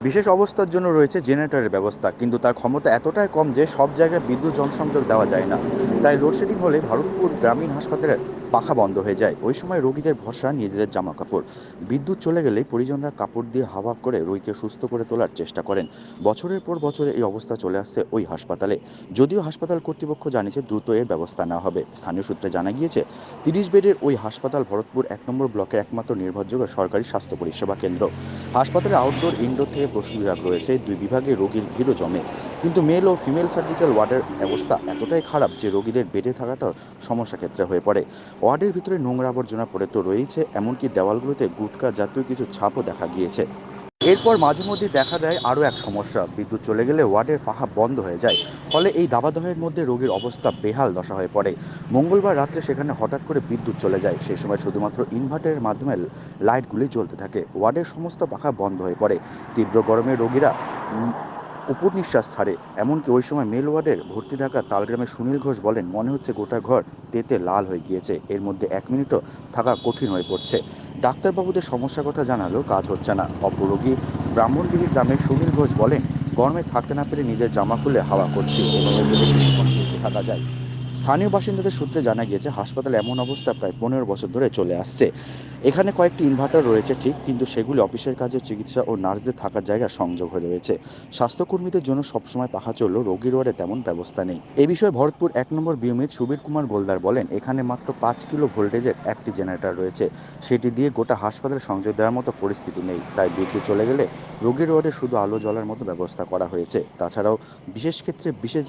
বিশেষ অবস্থার জন্য রয়েছে জেনারেটরের ব্যবস্থা, কিন্তু তার ক্ষমতা এতটাই কম যে সব জায়গায় বিদ্যুৎ জনসংযোগ দেওয়া যায় না। তাই লোডশেডিং হলে ভারতপুর গ্রামীণ হাসপাতালে পাখা বন্ধ হয়ে যায়। ওই সময় রোগীদের ভরসা, নিজেদের জামা কাপড় বিদ্যুৎ চলে গেলে পরিজনরা কাপড় দিয়ে হাওয়া করে রোগীকে সুস্থ করে তোলার চেষ্টা করেন। বছরের পর বছরে এই অবস্থা চলে আসছে ওই হাসপাতালে। যদিও হাসপাতাল কর্তৃপক্ষ জানিয়েছে দ্রুত এর ব্যবস্থা নেওয়া হবে। স্থানীয় সূত্রে জানা গিয়েছে, তিরিশ বেডের ওই হাসপাতাল ভরতপুর এক নম্বর ব্লকের একমাত্র নির্ভরযোগ্য সরকারি স্বাস্থ্য পরিষেবা কেন্দ্র। হাসপাতালে আউটডোর ইনডোর থেকে প্রসূতি বিভাগ রয়েছে, দুই বিভাগে রোগীর ভিড়ও জমে। কিন্তু মেল ও ফিমেল সার্জিক্যাল ওয়ার্ডের অবস্থা এতটাই খারাপ যে রোগীদের বেডে থাকাটা সমস্যা ক্ষেত্রে হয়ে পড়ে। ওয়ার্ডের ভিতরে নোংরা আবর্জনা পড়ে তো রয়েছে, এমনকি দেওয়ালগুলোতে গুটকা জাতীয় কিছু ছাপও দেখা গিয়েছে। এরপর মাঝে মধ্যে দেখা দেয় আরও এক সমস্যা, বিদ্যুৎ চলে গেলে ওয়ার্ডের পাহা বন্ধ হয়ে যায়, ফলে এই দাবাদহের মধ্যে রোগীর অবস্থা বেহাল দশা হয়ে পড়ে। মঙ্গলবার রাত্রে সেখানে হঠাৎ করে বিদ্যুৎ চলে যায়, সেই সময় শুধুমাত্র ইনভার্টারের মাধ্যমে লাইটগুলি জ্বলতে থাকে। ওয়ার্ডের সমস্ত পাখা বন্ধ হয়ে পড়ে। তীব্র গরমে রোগীরা উপর নিঃশ্বাস ছাড়ে। এমনকি ওই সময় মেল ওয়ার্ডের ভর্তি থাকা তালগ্রামের সুনীল ঘোষ বলেন, মনে হচ্ছে গোটা ঘর তেতে লাল হয়ে গিয়েছে। এর মধ্যে এক মিনিটও থাকা কঠিন হয়ে পড়ছে। ডাক্তারবাবুদের সমস্যার কথা জানালেও কাজ হচ্ছে না। অপরোগী ব্রাহ্মণবিহি গ্রামের সুনীল ঘোষ বলেন, গরমে থাকতে না পেরে নিজের জামা খুলে হাওয়া করছি। সুস্থ থাকা যায় স্থানীয় বাসিন্দাদের সূত্রে জানা গিয়েছে, হাসপাতালে এমন অবস্থা প্রায় পনেরো বছর ধরে চলে আসছে। এখানে কয়েকটি ইনভার্টার রয়েছে, ঠিক, কিন্তু সেগুলি অফিসের কাজে, চিকিৎসা ও নার্সদের থাকার জায়গা সংযোগ হয়ে রয়েছে। স্বাস্থ্যকর্মীদের জন্য সবসময় পাখা চললেও রোগীর ওয়ার্ডে তেমন ব্যবস্থা নেই। এ বিষয়ে ভরতপুর এক নম্বর বিএমএইচ সুবীর কুমার গোলদার বলেন, এখানে মাত্র পাঁচ কিলো ভোল্টেজের একটি জেনারেটর রয়েছে। সেটি দিয়ে গোটা হাসপাতালে সংযোগ দেওয়ার মতো পরিস্থিতি নেই। তাই বিদ্যুৎ চলে গেলে রোগীর ওয়ার্ডে শুধু আলো জ্বলার মতো ব্যবস্থা করা হয়েছে। তাছাড়াও বিশেষ ক্ষেত্রে বিশেষ